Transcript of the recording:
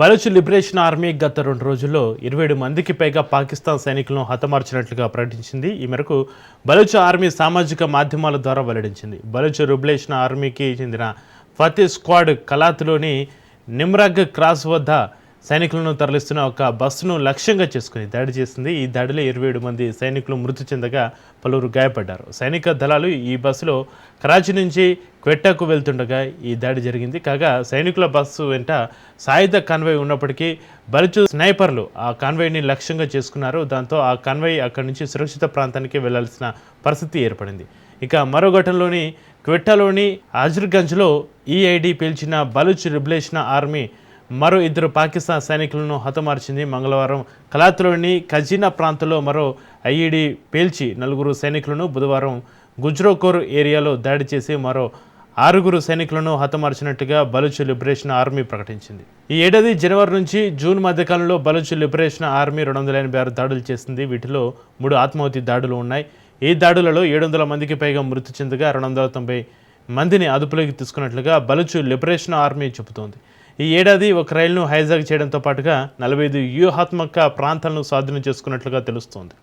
Baloch liberation army గత రెండు రోజుల్లో ఇరవై ఏడు మందికి పైగా పాకిస్తాన్ సైనికులను హతమార్చినట్లుగా ప్రకటించింది. ఈ మేరకు బలూచ్ ఆర్మీ సామాజిక మాధ్యమాల ద్వారా వెల్లడించింది. బలూచ్ లిబరేషన్ ఆర్మీకి చెందిన ఫతే స్క్వాడ్ కలాత్లోని నిమ్రగ్ క్రాస్ వద్ద సైనికులను తరలిస్తున్న ఒక బస్సును లక్ష్యంగా చేసుకుని దాడి చేసింది. ఈ దాడిలో ఇరవై ఏడు మంది సైనికులు మృతి చెందగా పలువురు గాయపడ్డారు. సైనిక దళాలు ఈ బస్సులో కరాచీ నుంచి క్వెట్టాకు వెళ్తుండగా ఈ దాడి జరిగింది. కాగా సైనికుల బస్సు వెంట సాయుధ కాన్వాయ్ ఉన్నప్పటికీ బలుచు స్నైపర్లు ఆ కాన్వాయ్ని లక్ష్యంగా చేసుకున్నారు. దాంతో ఆ కాన్వాయ్ అక్కడి నుంచి సురక్షిత ప్రాంతానికి వెళ్ళాల్సిన పరిస్థితి ఏర్పడింది. ఇక మరో ఘటనలోని క్వెట్టాలోని అజర్గంజ్లో ఈఐడి పీల్చిన బలుచ్ రిబులేషన్ ఆర్మీ మరో ఇద్దరు పాకిస్తాన్ సైనికులను హతమార్చింది మంగళవారం. కలాత్లోని ఖజీనా ప్రాంతంలో మరో ఐఈడి పేల్చి నలుగురు సైనికులను బుధవారం గుజ్రోకోర్ ఏరియాలో దాడి చేసి మరో ఆరుగురు సైనికులను హతమార్చినట్టుగా బలుచ్ లిబరేషన్ ఆర్మీ ప్రకటించింది. ఈ ఏడాది జనవరి నుంచి జూన్ మధ్యకాలంలో బలుచ్ లిబరేషన్ ఆర్మీ రెండు వందల ఎనభై ఆరు దాడులు చేసింది. వీటిలో మూడు ఆత్మాహుతి దాడులు ఉన్నాయి. ఈ దాడులలో ఏడు వందల మందికి పైగా మృతి చెందగా రెండు వందల తొంభై మందిని అదుపులోకి తీసుకున్నట్లుగా బలుచు లిబరేషన్ ఆర్మీ చెబుతోంది. ఈ ఏడాది ఒక రైలును హైజాక్ చేయడంతో పాటుగా నలభై ఐదు వ్యూహాత్మక ప్రాంతాలను స్వాధీనం చేసుకున్నట్లుగా తెలుస్తోంది.